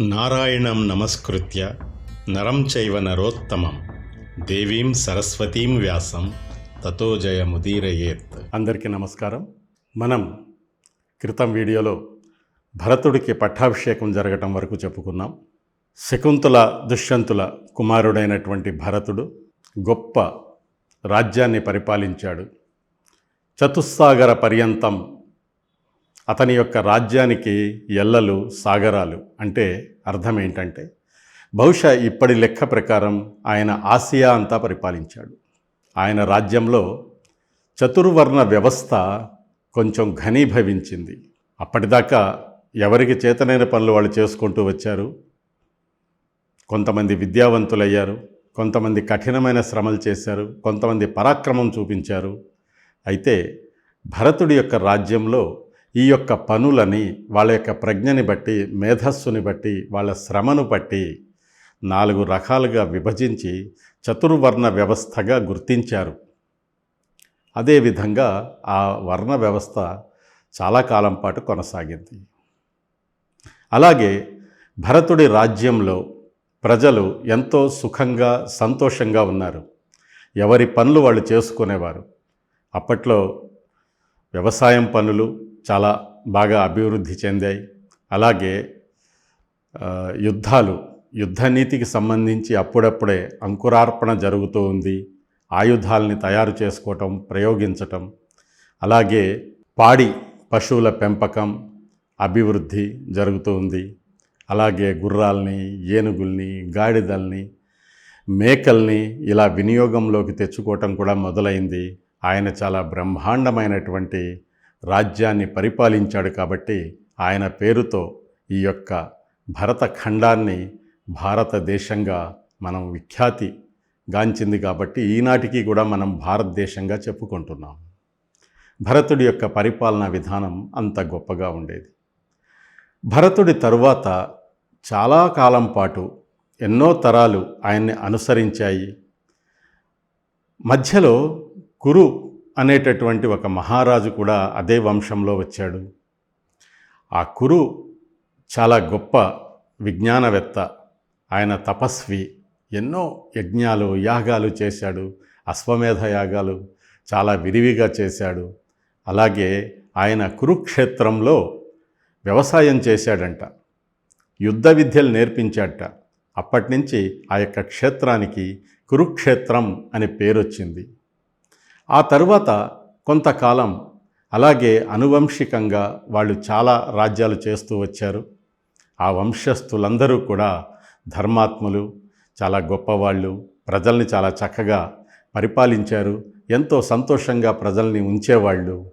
నారాయణం నమస్కృత్య నరం చైవ నరోత్తమం. దేవీం సరస్వతీం వ్యాసం. తతో జయముదీరయేత్. అందరికీ నమస్కారం. మనం క్రితం వీడియోలో భరతుడికి పట్టాభిషేకం జరగటం వరకు చెప్పుకున్నాం. శకుంతల దుష్యంతుల కుమారుడైనటువంటి భరతుడు గొప్ప రాజ్యాన్ని పరిపాలించాడు. చతుస్సాగర పర్యంతం అతని యొక్క రాజ్యానికి ఎల్లలు సాగరాలు అంటే అర్థం ఏంటంటే బహుశా ఇప్పటి లెక్క ప్రకారం ఆయన ఆసియా అంతా పరిపాలించాడు. ఆయన రాజ్యంలో చతుర్వర్ణ వ్యవస్థ కొంచెం ఘనీభవించింది. అప్పటిదాకా ఎవరికి చేతనైన పనులు వాళ్ళు చేసుకుంటూ వచ్చారు? కొంతమంది విద్యావంతులయ్యారు కొంతమంది కఠినమైన శ్రమలు చేశారు కొంతమంది పరాక్రమం చూపించారు. అయితే భరతుడి యొక్క రాజ్యంలో ఈ యొక్క పనులని వాళ్ళ యొక్క ప్రజ్ఞని బట్టి మేధస్సుని బట్టి వాళ్ళ శ్రమను బట్టి నాలుగు రకాలుగా విభజించి చతుర్వర్ణ వ్యవస్థగా గుర్తించారు. అదేవిధంగా ఆ వర్ణ వ్యవస్థ చాలా కాలం పాటు కొనసాగింది. అలాగే భరతుడి రాజ్యంలో ప్రజలు ఎంతో సుఖంగా సంతోషంగా ఉన్నారు. ఎవరి పనులు వాళ్ళు చేసుకునేవారు. అప్పట్లో వ్యవసాయం పనులు చాలా బాగా అభివృద్ధి చెందాయి. అలాగే యుద్ధాలు యుద్ధ నీతికి సంబంధించి అప్పుడప్పుడే అంకురార్పణ జరుగుతూ ఉంది. ఆయుధాలని తయారు చేసుకోవటం ప్రయోగించటం. అలాగే పాడి పశువుల పెంపకం అభివృద్ధి జరుగుతూ ఉంది. అలాగే గుర్రాల్ని ఏనుగుల్ని గాడిదల్ని మేకల్ని ఇలా వినియోగంలోకి తెచ్చుకోవటం కూడా మొదలైంది. ఆయన చాలా బ్రహ్మాండమైనటువంటి రాజ్యాన్ని పరిపాలించాడు కాబట్టి ఆయన పేరుతో ఈ యొక్క భరత ఖండాన్ని భారతదేశంగా మనం విఖ్యాతి గాంచింది కాబట్టి ఈనాటికి కూడా మనం భారతదేశంగా చెప్పుకుంటున్నాం. భరతుడి యొక్క పరిపాలనా విధానం అంత గొప్పగా ఉండేది. భరతుడి తరువాత చాలా కాలం పాటు ఎన్నో తరాలు ఆయన్ని అనుసరించాయి. మధ్యలో కురు అనేటటువంటి ఒక మహారాజు కూడా అదే వంశంలో వచ్చాడు. ఆ కురు చాలా గొప్ప విజ్ఞానవేత్త. ఆయన తపస్వి. ఎన్నో యజ్ఞాలు యాగాలు చేశాడు. అశ్వమేధ యాగాలు చాలా విరివిగా చేశాడు. అలాగే ఆయన కురుక్షేత్రంలో వ్యవసాయం చేశాడంట. యుద్ధ విద్యలు నేర్పించాడట. అప్పటి నుంచి ఆ యొక్క క్షేత్రానికి కురుక్షేత్రం అనే పేరు వచ్చింది ఆ తరువాత కొంతకాలం అలాగే అనువంశికంగా వాళ్ళు చాలా రాజ్యాలు చేస్తూ వచ్చారు. ఆ వంశస్థులందరూ కూడా ధర్మాత్ములు చాలా గొప్పవాళ్ళు ప్రజల్ని చాలా చక్కగా పరిపాలించారు. ఎంతో సంతోషంగా ప్రజల్ని ఉంచేవాళ్ళు.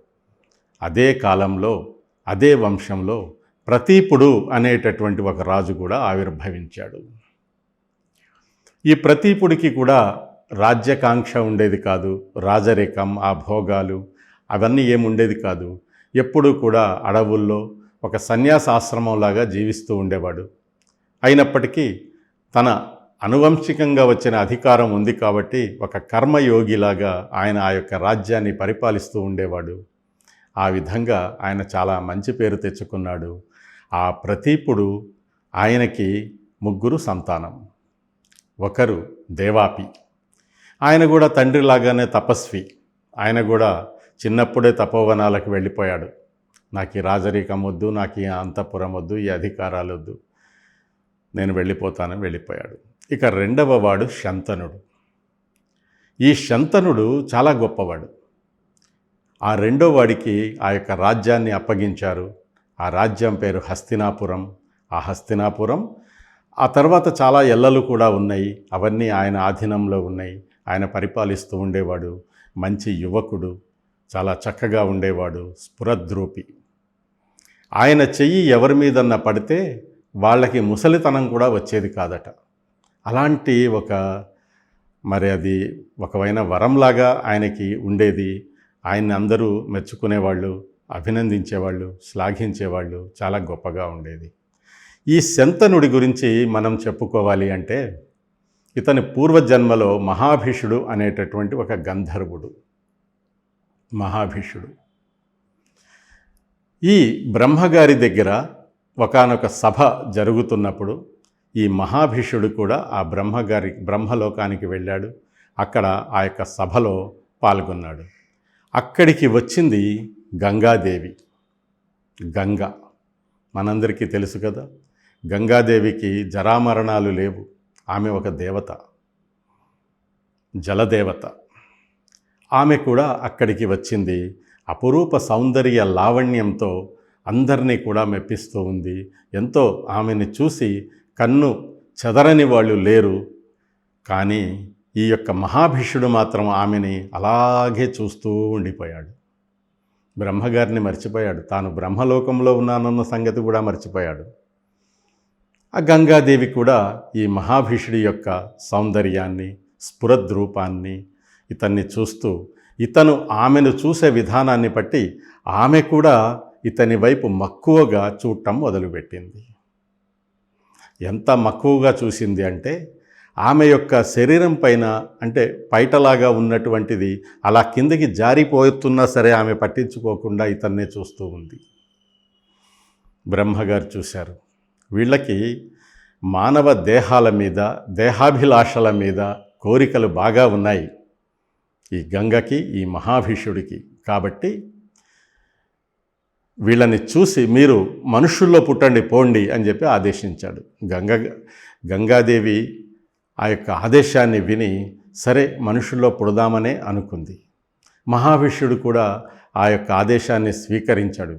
అదే కాలంలో అదే వంశంలో ప్రతీపుడు అనేటటువంటి ఒక రాజు కూడా ఆవిర్భవించాడు. ఈ ప్రతీపుడికి కూడా రాజ్యకాంక్ష ఉండేది కాదు రాజరికం ఆ భోగాలు అవన్నీ ఏముండేది కాదు. ఎప్పుడూ కూడా అడవుల్లో ఒక సన్యాసాశ్రమంలాగా జీవిస్తూ ఉండేవాడు. అయినప్పటికీ తన అనువంశికంగా వచ్చిన అధికారం ఉంది కాబట్టి ఒక కర్మయోగిలాగా ఆయన ఆ యొక్క రాజ్యాన్ని పరిపాలిస్తూ ఉండేవాడు. ఆ విధంగా ఆయన చాలా మంచి పేరు తెచ్చుకున్నాడు. ఆ ప్రతీపుడు ఆయనకి ముగ్గురు సంతానం. ఒకరు దేవాపి. ఆయన కూడా తండ్రిలాగానే తపస్వి. ఆయన కూడా చిన్నప్పుడే తపోవనాలకు వెళ్ళిపోయాడు. నాకు ఈ రాజరీకం వద్దు నాకు ఈ అంతఃపురం వద్దు ఈ అధికారాలు వద్దు. నేను వెళ్ళిపోతానని వెళ్ళిపోయాడు. ఇక రెండవ వాడు శంతనుడు. ఈ శంతనుడు చాలా గొప్పవాడు. ఆ రెండో వాడికి ఆ యొక్క రాజ్యాన్ని అప్పగించారు. ఆ రాజ్యం పేరు హస్తినాపురం. ఆ హస్తినాపురం ఆ తర్వాత చాలా ఎల్లలు కూడా ఉన్నాయి. అవన్నీ ఆయన ఆధీనంలో ఉన్నాయి. ఆయన పరిపాలిస్తూ ఉండేవాడు మంచి యువకుడు చాలా చక్కగా ఉండేవాడు స్ఫురద్రూపి. ఆయన చెయ్యి ఎవరి మీదన్నా పడితే వాళ్ళకి ముసలితనం కూడా వచ్చేది కాదట. అలాంటి ఒక మరి అది ఒకవైన వరంలాగా ఆయనకి ఉండేది. ఆయన్ని అందరూ మెచ్చుకునేవాళ్ళు అభినందించేవాళ్ళు శ్లాఘించేవాళ్ళు చాలా గొప్పగా ఉండేది. ఈ శంతనుడి గురించి మనం చెప్పుకోవాలి అంటే ఇతని పూర్వజన్మలో మహాభీషుడు అనేటటువంటి ఒక గంధర్వుడు. మహాభీషుడు. ఈ బ్రహ్మగారి దగ్గర ఒకానొక సభ జరుగుతున్నప్పుడు ఈ మహాభీషుడు కూడా ఆ బ్రహ్మగారి బ్రహ్మలోకానికి వెళ్ళాడు. అక్కడ ఆ యొక్క సభలో పాల్గొన్నాడు. అక్కడికి వచ్చింది గంగాదేవి. గంగ. మనందరికీ తెలుసు కదా. గంగాదేవికి జరామరణాలు లేవు. ఆమె ఒక దేవత జలదేవత. ఆమె కూడా అక్కడికి వచ్చింది. అపురూప సౌందర్య లావణ్యంతో అందరినీ కూడా మెప్పిస్తూ ఉంది. ఎంతో ఆమెని చూసి కన్ను చెదరని వాళ్ళు లేరు. కానీ ఈ యొక్క మహాభీషుడు మాత్రం ఆమెని అలాగే చూస్తూ ఉండిపోయాడు. బ్రహ్మగారిని మర్చిపోయాడు. తాను బ్రహ్మలోకంలో ఉన్నానన్న సంగతి కూడా మర్చిపోయాడు. ఆ గంగాదేవి కూడా ఈ మహాభీషుడి యొక్క సౌందర్యాన్ని స్ఫురద్రూపాన్ని ఇతన్ని చూస్తూ ఇతను ఆమెను చూసే విధానాన్ని బట్టి ఆమె కూడా ఇతని వైపు మక్కువగా చూడటం మొదలుపెట్టింది. ఎంత మక్కువగా చూసింది అంటే ఆమె యొక్క శరీరం పైన అంటే పైటలాగా ఉన్నటువంటిది అలా కిందకి జారిపోతున్నా సరే ఆమె పట్టించుకోకుండా ఇతన్నే చూస్తూ ఉంది. బ్రహ్మగారు చూశారు. వీళ్ళకి మానవ దేహాల మీద దేహాభిలాషల మీద కోరికలు బాగా ఉన్నాయి. ఈ గంగకి ఈ మహాభీషుడికి కాబట్టి వీళ్ళని చూసి మీరు మనుషుల్లో పుట్టండి పోండి అని చెప్పి ఆదేశించాడు. గంగ గంగాదేవి ఆ యొక్క ఆదేశాన్ని విని సరే మనుషుల్లో పుడదామనే అనుకుంది. మహావిష్ణుడు కూడా ఆ యొక్క ఆదేశాన్ని స్వీకరించాడు.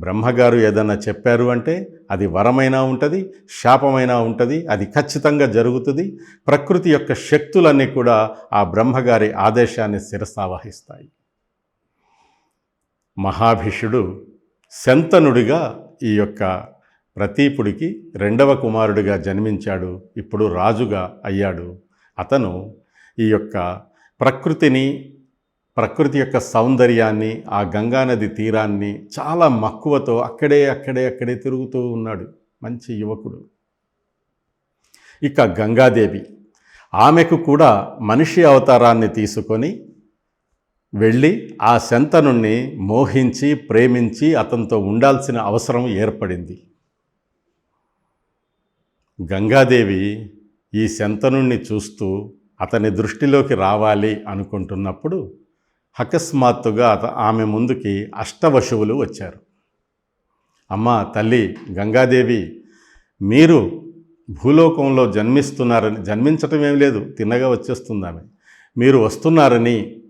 బ్రహ్మగారు ఏదన్నా చెప్పారు అంటే అది వరమైనా ఉంటుంది శాపమైనా ఉంటుంది అది ఖచ్చితంగా జరుగుతుంది. ప్రకృతి యొక్క శక్తులన్నీ కూడా ఆ బ్రహ్మగారి ఆదేశాన్ని శిరసావహిస్తాయి. మహాభిషుడు శంతనుడిగా ఈ యొక్క ప్రతీపుడికి రెండవ కుమారుడిగా జన్మించాడు ఇప్పుడు రాజుగా అయ్యాడు. అతను ఈ యొక్క ప్రకృతిని ప్రకృతి యొక్క సౌందర్యాన్ని ఆ గంగానది తీరాన్ని చాలా మక్కువతో అక్కడే అక్కడే అక్కడే తిరుగుతూ ఉన్నాడు మంచి యువకుడు. ఇక గంగాదేవి ఆమెకు కూడా మనిషి అవతారాన్ని తీసుకొని వెళ్ళి ఆ శంతనుణ్ణి మోహించి ప్రేమించి అతనితో ఉండాల్సిన అవసరం ఏర్పడింది. గంగాదేవి ఈ శంతనుణ్ణి చూస్తూ అతని దృష్టిలోకి రావాలి అనుకుంటున్నప్పుడు అకస్మాత్తుగా ఆమె ముందుకి అష్టవశువులు వచ్చారు. అమ్మ తల్లి గంగాదేవి మీరు భూలోకంలో జన్మిస్తున్నారని జన్మించటం ఏం లేదు తిన్నగా వచ్చేస్తుంది ఆమె మీరు వస్తున్నారని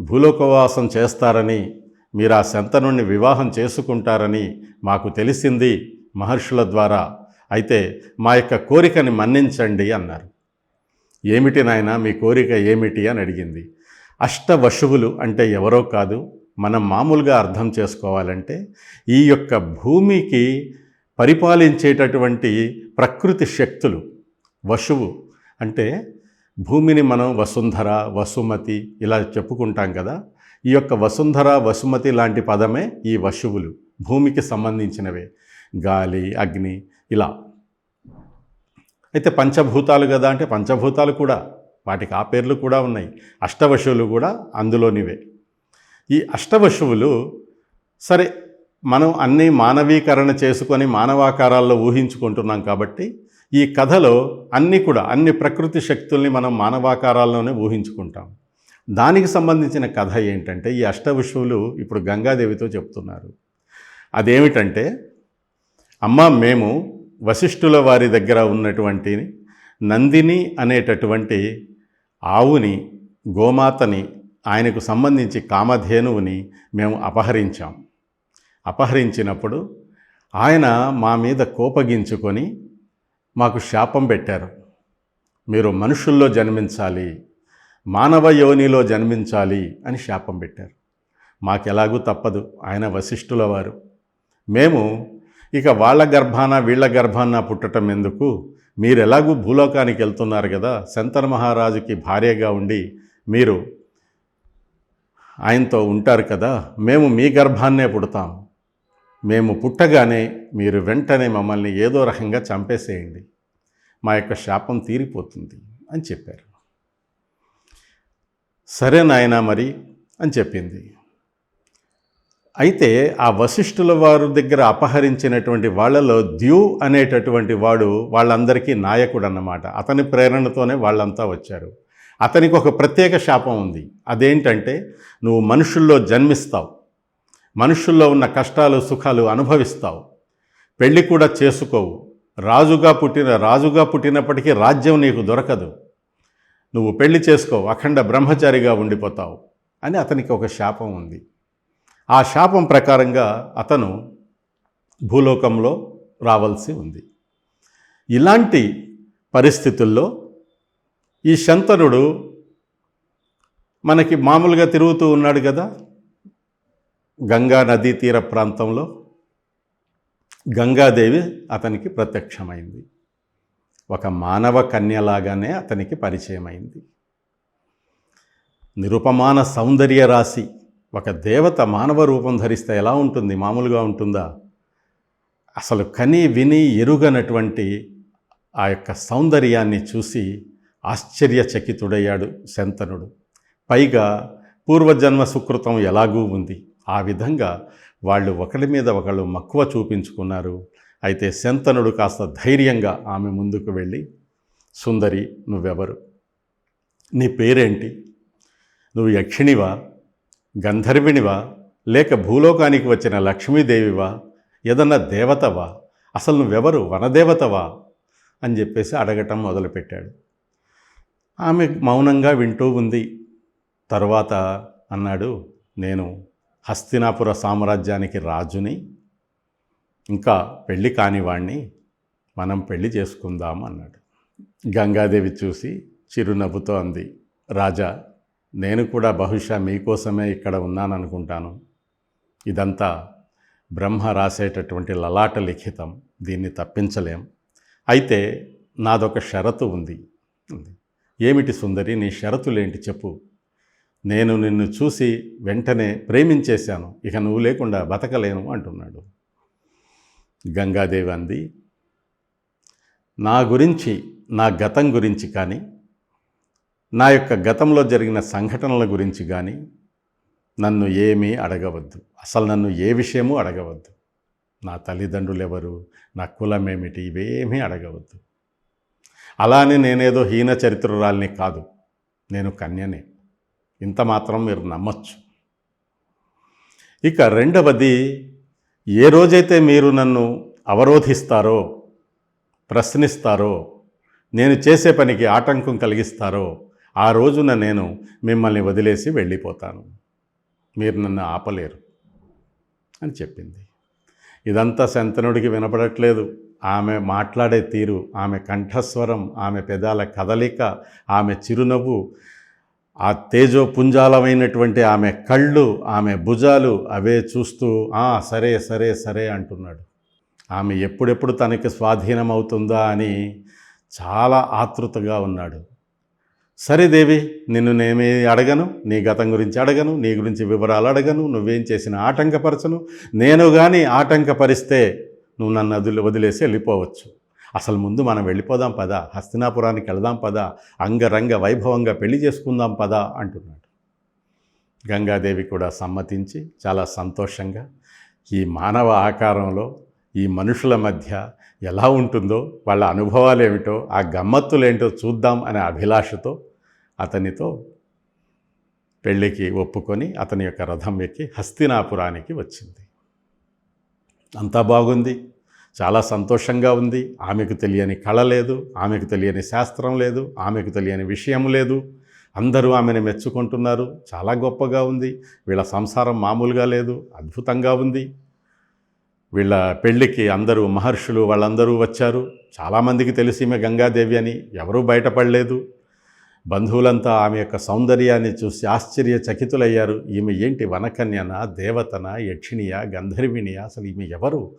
భూలోకవాసం చేస్తారని మీరు ఆ శంతనుణ్ణి వివాహం చేసుకుంటారని మాకు తెలిసింది మహర్షుల ద్వారా. అయితే మా యొక్క కోరికని మన్నించండి అన్నారు. ఏమిటి నాయన మీ కోరిక ఏమిటి అని అడిగింది. అష్టవశువులు అంటే ఎవరో కాదు మనం మామూలుగా అర్థం చేసుకోవాలంటే ఈ యొక్క భూమికి పరిపాలించేటటువంటి ప్రకృతి శక్తులు వశువు అంటే భూమిని మనం వసుంధర వసుమతి ఇలా చెప్పుకుంటాం కదా ఈ యొక్క వసుంధర వసుమతి లాంటి పదమే ఈ వశువులు భూమికి సంబంధించినవే గాలి అగ్ని ఇలా. అయితే పంచభూతాలు కదా అంటే పంచభూతాలు కూడా వాటికి ఆ పేర్లు కూడా ఉన్నాయి. అష్టవశువులు కూడా అందులోనివే. ఈ అష్టవశువులు సరే మనం అన్నీ మానవీకరణ చేసుకొని మానవాకారాల్లో ఊహించుకుంటున్నాం కాబట్టి ఈ కథలో అన్నీ కూడా అన్ని ప్రకృతి శక్తుల్ని మనం మానవాకారాల్లోనే ఊహించుకుంటాం. దానికి సంబంధించిన కథ ఏంటంటే ఈ అష్టవిషువులు ఇప్పుడు గంగాదేవితో చెప్తున్నారు. అదేమిటంటే అమ్మ మేము వశిష్ఠుల వారి దగ్గర ఉన్నటువంటి నందిని అనేటటువంటి ఆవుని గోమాతని ఆయనకు సంబంధించి కామధేనువుని మేము అపహరించాం. అపహరించినప్పుడు ఆయన మా మీద కోపగించుకొని మాకు శాపం పెట్టారు. మీరు మనుషుల్లో జన్మించాలి మానవ యోనిలో జన్మించాలి అని శాపం పెట్టారు. మాకెలాగూ తప్పదు ఆయన వశిష్ఠుల వారు మేము ఇక వాళ్ళ గర్భాన వీళ్ళ గర్భాన పుట్టటం ఎందుకు? మీరు ఎలాగూ భూలోకానికి వెళ్తున్నారు కదా శంతన మహారాజుకి భార్యగా ఉండి మీరు ఆయనతో ఉంటారు కదా మేము మీ గర్భాన్నే పుడతాం. మేము పుట్టగానే మీరు వెంటనే మమ్మల్ని ఏదో రకంగా చంపేసేయండి. మా యొక్క శాపం తీరిపోతుంది అని చెప్పారు. సరే నాయనా మరి అని చెప్పింది. అయితే ఆ వశిష్ఠుల వారి దగ్గర అపహరించినటువంటి వాళ్ళలో ద్యూ అనేటటువంటి వాడు వాళ్ళందరికీ నాయకుడు అన్నమాట అతని ప్రేరణతోనే వాళ్ళంతా వచ్చారు. అతనికి ఒక ప్రత్యేక శాపం ఉంది. అదేంటంటే నువ్వు మనుషుల్లో జన్మిస్తావు. మనుషుల్లో ఉన్న కష్టాలు సుఖాలు అనుభవిస్తావు. పెళ్ళి కూడా చేసుకోవు. రాజుగా పుట్టిన రాజుగా పుట్టినప్పటికీ రాజ్యం నీకు దొరకదు. నువ్వు పెళ్ళి చేసుకోవు అఖండ బ్రహ్మచారిగా ఉండిపోతావు అని అతనికి ఒక శాపం ఉంది. ఆ శాపం ప్రకారంగా అతను భూలోకంలో రావాల్సి ఉంది. ఇలాంటి పరిస్థితుల్లో ఈ శంతనుడు మనకి మామూలుగా తిరుగుతూ ఉన్నాడు కదా? గంగా నదీ తీర ప్రాంతంలో గంగాదేవి అతనికి ప్రత్యక్షమైంది. ఒక మానవ కన్యలాగానే అతనికి పరిచయమైంది. నిరుపమాన సౌందర్య రాశి ఒక దేవత మానవ రూపం ధరిస్తే ఎలా ఉంటుంది? మామూలుగా ఉంటుందా? అసలు కని విని ఎరుగనటువంటి ఆ యొక్క సౌందర్యాన్ని చూసి ఆశ్చర్యచకితుడయ్యాడు శంతనుడు. పైగా పూర్వజన్మ సుకృతం ఎలాగూ ఉంది. ఆ విధంగా వాళ్ళు ఒకరి మీద ఒకళ్ళు మక్కువ చూపించుకున్నారు. అయితే శంతనుడు కాస్త ధైర్యంగా ఆమె ముందుకు వెళ్ళి సుందరి నువ్వెవరు? నీ పేరేంటి? నువ్వు యక్షిణివా? గంధర్విణివా లేక భూలోకానికి వచ్చిన లక్ష్మీదేవివా? ఏదన్నా దేవతవా? అసలు నువ్వెవరు? వనదేవతవా? అని చెప్పేసి అడగటం మొదలుపెట్టాడు. ఆమె మౌనంగా వింటూ ఉంది. తర్వాత అన్నాడు నేను హస్తినాపుర సామ్రాజ్యానికి రాజుని ఇంకా పెళ్ళి కానివాణ్ణి మనం పెళ్ళి చేసుకుందాం అన్నాడు. గంగాదేవి చూసి చిరునవ్వుతో అంది రాజా నేను కూడా బహుశా మీకోసమే ఇక్కడ ఉన్నాననుకుంటాను. ఇదంతా బ్రహ్మ రాసేటటువంటి లలాట లిఖితం. దీన్ని తప్పించలేం. అయితే నాదొక షరతు ఉంది. ఏమిటి సుందరి నీ షరతులేంటి చెప్పు. నేను నిన్ను చూసి వెంటనే ప్రేమించేశాను. ఇక నువ్వు లేకుండా బతకలేను అంటున్నాడు. గంగాదేవి అంది నా గురించి నా గతం గురించి కానీ నా యొక్క గతంలో జరిగిన సంఘటనల గురించి కానీ నన్ను ఏమీ అడగవద్దు. అసలు నన్ను ఏ విషయమూ అడగవద్దు. నా తల్లిదండ్రులు ఎవరు నా కులం ఏమిటి ఇవేమీ అడగవద్దు. అలానే నేనేదో హీన చరిత్రురాల్ని కాదు. నేను కన్యనే. ఇంత మాత్రం మీరు నమ్మచ్చు. ఇక రెండవది ఏ రోజైతే మీరు నన్ను అవరోధిస్తారో ప్రశ్నిస్తారో నేను చేసే పనికి ఆటంకం కలిగిస్తారో ఆ రోజున నేను మిమ్మల్ని వదిలేసి వెళ్ళిపోతాను. మీరు నన్ను ఆపలేరు అని చెప్పింది. ఇదంతా శంతనుడికి వినపడట్లేదు. ఆమె మాట్లాడే తీరు ఆమె కంఠస్వరం ఆమె పెదాల కదలిక ఆమె చిరునవ్వు ఆ తేజోపుంజాలమైనటువంటి ఆమె కళ్ళు ఆమె భుజాలు అవే చూస్తూ "ఆ, సరే సరే సరే అంటున్నాడు. ఆమె ఎప్పుడెప్పుడు తనకి స్వాధీనం అవుతుందా అని చాలా ఆతృతగా ఉన్నాడు. సరే దేవి నిన్ను నేనే అడగను నీ గతం గురించి అడగను నీ గురించి వివరాలు అడగను నువ్వేం చేసిన ఆటంకపరచను. నేను కానీ ఆటంకపరిస్తే నువ్వు నన్ను వదిలి వదిలేసి వెళ్ళిపోవచ్చు. అసలు ముందు మనం వెళ్ళిపోదాం పదా హస్తినాపురానికి వెళదాం పదా అంగరంగ వైభవంగా పెళ్ళి చేసుకుందాం పదా అంటున్నాడు. గంగాదేవి కూడా సమ్మతించి చాలా సంతోషంగా ఈ మానవ ఆకారంలో ఈ మనుషుల మధ్య ఎలా ఉంటుందో వాళ్ళ అనుభవాలు ఏమిటో ఆ గమ్మత్తులేంటో చూద్దాం అనే అభిలాషతో అతనితో పెళ్ళికి ఒప్పుకొని అతని యొక్క రథం ఎక్కి హస్తినాపురానికి వచ్చింది. అంతా బాగుంది. చాలా సంతోషంగా ఉంది. ఆమెకు తెలియని కళ లేదు. ఆమెకు తెలియని శాస్త్రం లేదు. ఆమెకు తెలియని విషయం లేదు. అందరూ ఆమెను మెచ్చుకుంటున్నారు. చాలా గొప్పగా ఉంది. వీళ్ళ సంసారం మామూలుగా లేదు. అద్భుతంగా ఉంది. వీళ్ళ పెళ్ళికి అందరూ మహర్షులు వాళ్ళందరూ వచ్చారు. చాలామందికి తెలిసి ఈమె గంగాదేవి అని. ఎవరూ బయటపడలేదు. బంధువులంతా ఆమె యొక్క సౌందర్యాన్ని చూసి ఆశ్చర్యచకితులయ్యారు. ఈమె ఏంటి వనకన్యన దేవతన యక్షిణియా గంధర్విణియా? అసలు ఈమె ఎవరు?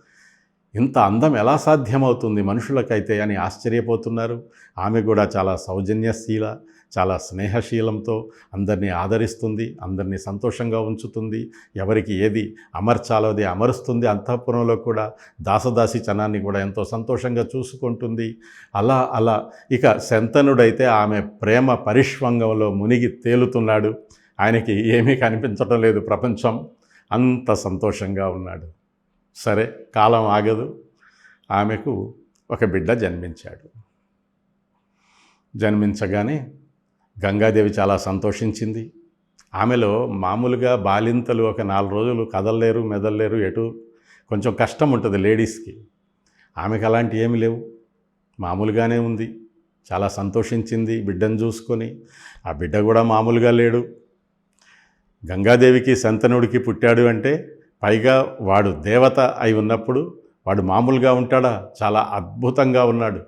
ఇంత అందం ఎలా సాధ్యమవుతుంది మనుషులకైతే అని ఆశ్చర్యపోతున్నారు. ఆమె కూడా చాలా సౌజన్యశీల చాలా స్నేహశీలంతో అందరినీ ఆదరిస్తుంది అందరినీ సంతోషంగా ఉంచుతుంది. ఎవరికి ఏది అమర్చాలో అది అమరుస్తుంది. అంతఃపురంలో కూడా దాసదాసి చనాన్ని కూడా ఎంతో సంతోషంగా చూసుకుంటుంది. అలా అలా ఇక శంతనుడైతే ఆమె ప్రేమ పరిష్వంగంలో మునిగి తేలుతున్నాడు. ఆయనకి ఏమీ కనిపించడం లేదు ప్రపంచం. అంత సంతోషంగా ఉన్నాడు. సరే కాలం ఆగదు. ఆమెకు ఒక బిడ్డ జన్మించాడు. జన్మించగానే గంగాదేవి చాలా సంతోషించింది. ఆమెలో మామూలుగా బాలింతలు ఒక నాలుగు రోజులు కదలలేరు మెదలలేరు ఎటు కొంచెం కష్టం ఉంటుంది లేడీస్కి. ఆమెకు అలాంటి ఏమి లేవు. మామూలుగానే ఉంది. చాలా సంతోషించింది బిడ్డను చూసుకొని. ఆ బిడ్డ కూడా మామూలుగా లేడు. గంగాదేవికి సంతనుడికి పుట్టాడు అంటే పైగా వాడు దేవత అయి ఉన్నప్పుడు వాడు మామూలుగా ఉంటాడా? చాలా అద్భుతంగా ఉన్నాడు.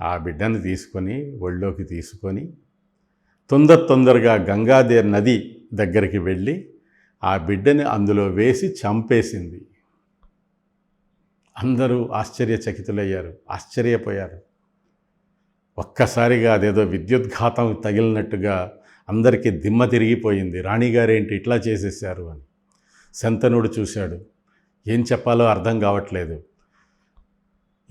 ఆ బిడ్డని తీసుకొని ఒళ్ళోకి తీసుకొని తొందర తొందరగా గంగాదే నది దగ్గరికి వెళ్ళి ఆ బిడ్డని అందులో వేసి చంపేసింది. అందరూ ఆశ్చర్యచకితులయ్యారు ఆశ్చర్యపోయారు. ఒక్కసారిగా అదేదో విద్యుద్ఘాతం తగిలినట్టుగా అందరికీ దిమ్మ తిరిగిపోయింది. రాణిగారేంటి ఇట్లా చేసేసారు అని. శంతనుడు చూశాడు. ఏం చెప్పాలో అర్థం కావట్లేదు.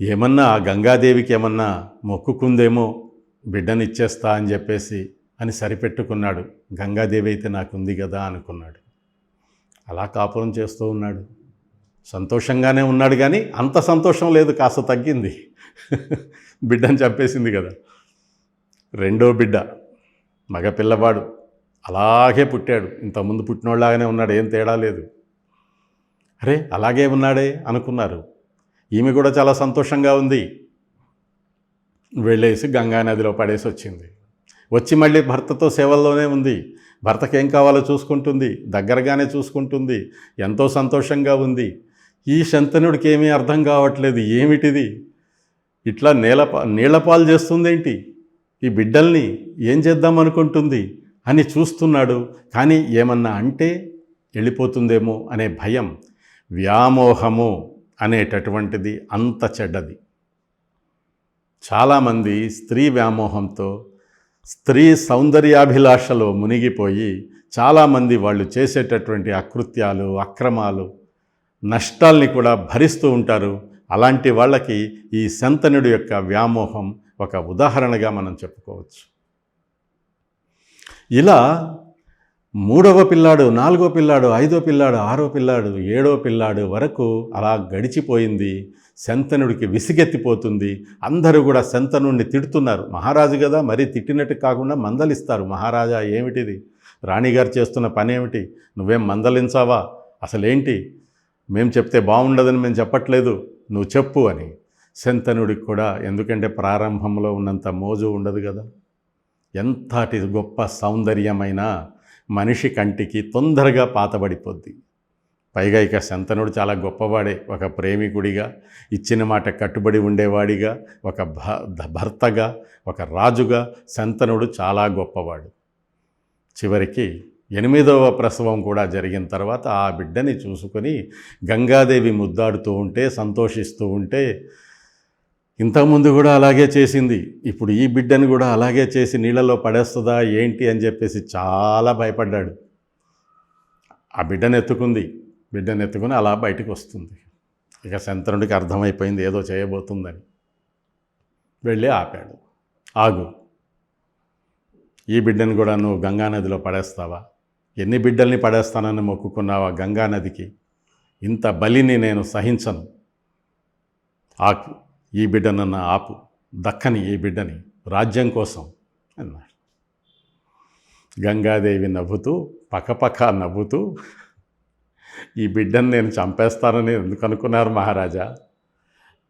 ఏమన్నా ఆ గంగాదేవికి ఏమన్నా మొక్కుకుందేమో బిడ్డనిచ్చేస్తా అని చెప్పేసి అని సరిపెట్టుకున్నాడు. గంగాదేవి అయితే నాకుంది కదా అనుకున్నాడు. అలా కాపురం చేస్తూ ఉన్నాడు. సంతోషంగానే ఉన్నాడు కానీ అంత సంతోషం లేదు కాస్త తగ్గింది. బిడ్డని చంపేసింది కదా రెండో బిడ్డ మగ పిల్లవాడు అలాగే పుట్టాడు. ఇంతకుముందు పుట్టినోళ్ళలాగానే ఉన్నాడు ఏం తేడా లేదు. అరే అలాగే ఉన్నాడే అనుకున్నారు. ఈమె కూడా చాలా సంతోషంగా ఉంది. వెళ్ళేసి గంగా నదిలో పడేసి వచ్చింది వచ్చి మళ్ళీ భర్తతో సేవల్లోనే ఉంది. భర్తకి ఏం కావాలో చూసుకుంటుంది. దగ్గరగానే చూసుకుంటుంది. ఎంతో సంతోషంగా ఉంది. ఈ శంతనుడికి ఏమీ అర్థం కావట్లేదు. ఏమిటిది? ఇట్లా నేల నీళ్ళపాలు చేస్తుందేంటి? ఈ బిడ్డల్ని ఏం చేద్దాం అనుకుంటుంది? అని చూస్తున్నాడు. కానీ ఏమన్నా అంటే వెళ్ళిపోతుందేమో అనే భయం వ్యామోహము అనేటటువంటిది అంత చెడ్డది. చాలామంది స్త్రీ వ్యామోహంతో స్త్రీ సౌందర్యాభిలాషలో మునిగిపోయి చాలామంది వాళ్ళు చేసేటటువంటి అకృత్యాలు అక్రమాలు నష్టాల్ని కూడా భరిస్తూ ఉంటారు. అలాంటి వాళ్ళకి ఈ శంతనుడి యొక్క వ్యామోహం ఒక ఉదాహరణగా మనం చెప్పుకోవచ్చు. ఇలా మూడవ పిల్లాడు నాలుగో పిల్లాడు ఐదో పిల్లాడు ఆరో పిల్లాడు ఏడో పిల్లాడు వరకు అలా గడిచిపోయింది. శంతనుడికి విసిగెత్తిపోతుంది. అందరూ కూడా శంతనుడిని తిడుతున్నారు. మహారాజు కదా మరీ తిట్టినట్టు కాకుండా మందలిస్తారు. మహారాజా ఏమిటిది? రాణిగారు చేస్తున్న పని ఏమిటి నువ్వేం మందలించావా? అసలేంటి? మేము చెప్తే బాగుండదని మేము చెప్పట్లేదు. నువ్వు చెప్పు అని. శంతనుడికి కూడా ఎందుకంటే ప్రారంభంలో ఉన్నంత మోజు ఉండదు కదా. ఎంతటి గొప్ప సౌందర్యమైన మనిషి కంటికి తొందరగా పాతబడిపోద్ది. పైగా ఇక శంతనుడు చాలా గొప్పవాడే. ఒక ప్రేమికుడిగా ఇచ్చిన మాట కట్టుబడి ఉండేవాడిగా ఒక భర్తగా ఒక రాజుగా శంతనుడు చాలా గొప్పవాడు. చివరికి ఎనిమిదవ ప్రసవం కూడా జరిగిన తర్వాత ఆ బిడ్డని చూసుకొని గంగాదేవి ముద్దాడుతూ ఉంటే సంతోషిస్తూ ఉంటే ఇంతకుముందు కూడా అలాగే చేసింది. ఇప్పుడు ఈ బిడ్డను కూడా అలాగే చేసి నీళ్ళలో పడేస్తుందా ఏంటి అని చెప్పేసి చాలా భయపడ్డాడు. ఆ బిడ్డను ఎత్తుకుంది. బిడ్డను ఎత్తుకుని అలా బయటకు వస్తుంది. ఇక శంతనుడికి అర్థమైపోయింది ఏదో చేయబోతుందని. వెళ్ళి ఆపాడు. ఆగు. ఈ బిడ్డను కూడా నువ్వు గంగానదిలో పడేస్తావా? ఎన్ని బిడ్డల్ని పడేస్తానని మొక్కుకున్నావా గంగానదికి ఇంత బలిని నేను సహించను. ఆకు ఈ బిడ్డనన్న ఆపు దక్కని ఈ బిడ్డని రాజ్యం కోసం అన్నాడు. గంగాదేవి నవ్వుతూ పక్కపక్క నవ్వుతూ ఈ బిడ్డను నేను చంపేస్తానని ఎందుకు అనుకున్నారు మహారాజా?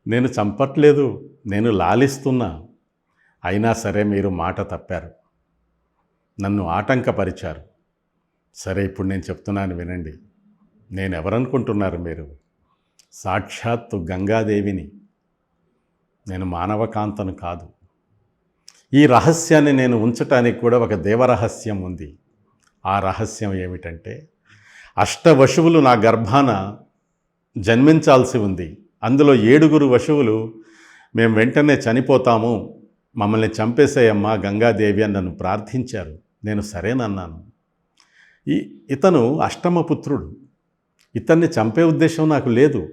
నేను చంపట్లేదు నేను లాలిస్తున్నా. అయినా సరే మీరు మాట తప్పారు. నన్ను ఆటంకపరిచారు. సరే ఇప్పుడు నేను చెప్తున్నాను వినండి. నేను ఎవరనుకుంటున్నారు మీరు? సాక్షాత్తు గంగాదేవిని. నేను మానవకాంతను కాదు. ఈ రహస్యాన్ని నేను ఉంచటానికి కూడా ఒక దేవరహస్యం ఉంది. ఆ రహస్యం ఏమిటంటే అష్టవశువులు నా గర్భాన జన్మించాల్సి ఉంది. అందులో ఏడుగురు వశువులు మేము వెంటనే చనిపోతాము మమ్మల్ని చంపేసేయమ్మా గంగాదేవి అని నన్ను ప్రార్థించారు. నేను సరేనన్నాను. ఈ ఇతను అష్టమపుత్రుడు ఇతన్ని చంపే ఉద్దేశం నాకు లేదు.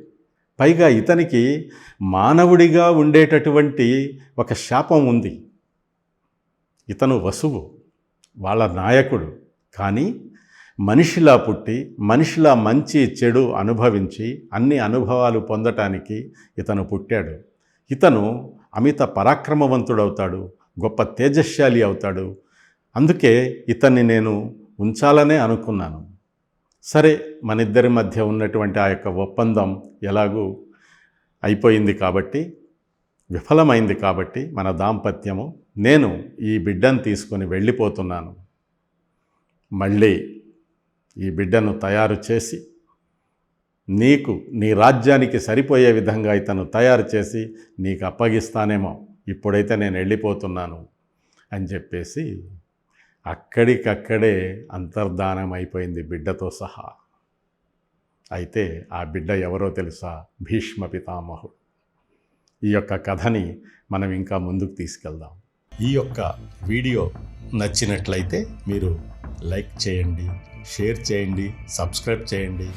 పైగా ఇతనికి మానవుడిగా ఉండేటటువంటి ఒక శాపం ఉంది. ఇతను వసువు వాళ్ళ నాయకుడు. కానీ మనిషిలా పుట్టి మనిషిలా మంచి చెడు అనుభవించి అన్ని అనుభవాలు పొందటానికి ఇతను పుట్టాడు. ఇతను అమిత పరాక్రమవంతుడవుతాడు గొప్ప తేజశాలి అవుతాడు. అందుకే ఇతన్ని నేను ఉంచాలనే అనుకున్నాను. సరే మన ఇద్దరి మధ్య ఉన్నటువంటి ఆ యొక్క ఒప్పందం ఎలాగూ అయిపోయింది కాబట్టి విఫలమైంది కాబట్టి మన దాంపత్యము నేను ఈ బిడ్డను తీసుకొని వెళ్ళిపోతున్నాను. మళ్ళీ ఈ బిడ్డను తయారు చేసి నీకు నీ రాజ్యానికి సరిపోయే విధంగా ఇతను తయారు చేసి నీకు అప్పగిస్తానేమో ఇప్పుడైతే నేను వెళ్ళిపోతున్నాను అని చెప్పేసి అక్కడికక్కడే అంతర్ధానం అయిపోయింది బిడ్డతో సహా. అయితే ఆ బిడ్డ ఎవరో తెలుసా? భీష్మ పితామహుడు. ఈ యొక్క కథని మనం ఇంకా ముందుకు తీసుకెళ్దాం. ఈ యొక్క వీడియో నచ్చినట్లయితే మీరు లైక్ చేయండి షేర్ చేయండి సబ్స్క్రైబ్ చేయండి.